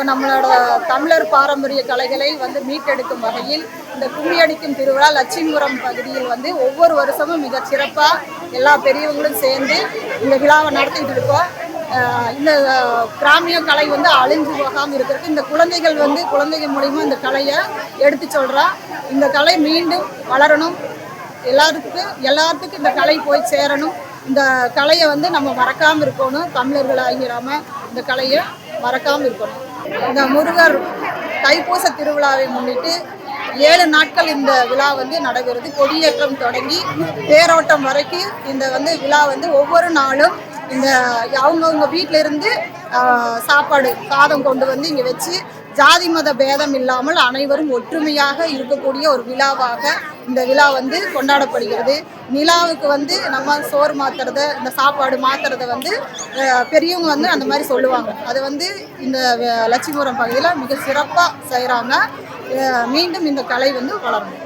இப்போ நம்மளோட தமிழர் பாரம்பரிய கலைகளை வந்து மீட்டெடுக்கும் வகையில் இந்த கும்மியடிக்கும் திருவிழா லட்சுமிபுரம் பகுதியில் வந்து ஒவ்வொரு வருஷமும் மிக சிறப்பாக எல்லா பெரியவங்களும் சேர்ந்து இந்த விழாவை நடத்திட்டு இருக்கோம் இந்த கிராமிய கலை வந்து அழிஞ்சு போகாமல் இருக்கிறதுக்கு இந்த குழந்தைகள் வந்து குழந்தைகள் மூலிமா இந்த கலையை எடுத்து சொல்கிறா இந்த கலை மீண்டும் வளரணும். எல்லாத்துக்கும் எல்லாத்துக்கும் இந்த கலை போய் சேரணும். இந்த கலையை வந்து நம்ம மறக்காமல் இருக்கணும். தமிழர்கள் இந்த கலையை மறக்காமல் இருக்கணும். இந்த முருகர் தைப்பூச திருவிழாவை முன்னிட்டு ஏழு நாட்கள் இந்த விழா வந்து நடைபெறுது கொடியேற்றம் தொடங்கி தேரோட்டம் வரைக்கும் இந்த வந்து விழா வந்து ஒவ்வொரு நாளும் இந்த அவங்கவுங்க வீட்டில இருந்து சாப்பாடு சாதம் கொண்டு வந்து இங்கே வச்சு ஜாதி மத பேதம் இல்லாமல் அனைவரும் ஒற்றுமையாக இருக்கக்கூடிய ஒரு விழாவாக இந்த விழா வந்து கொண்டாடப்படுகிறது. நிலாவுக்கு வந்து நம்ம சோறு மாத்துறத இந்த சாப்பாடு மாத்துறத வந்து பெரியவங்க வந்து அந்த மாதிரி சொல்லுவாங்க. அது வந்து இந்த லட்சுமிபுரம் பகுதியில் மிக சிறப்பாக செய்கிறாங்க மீண்டும் இந்த கலை வந்து வளரும்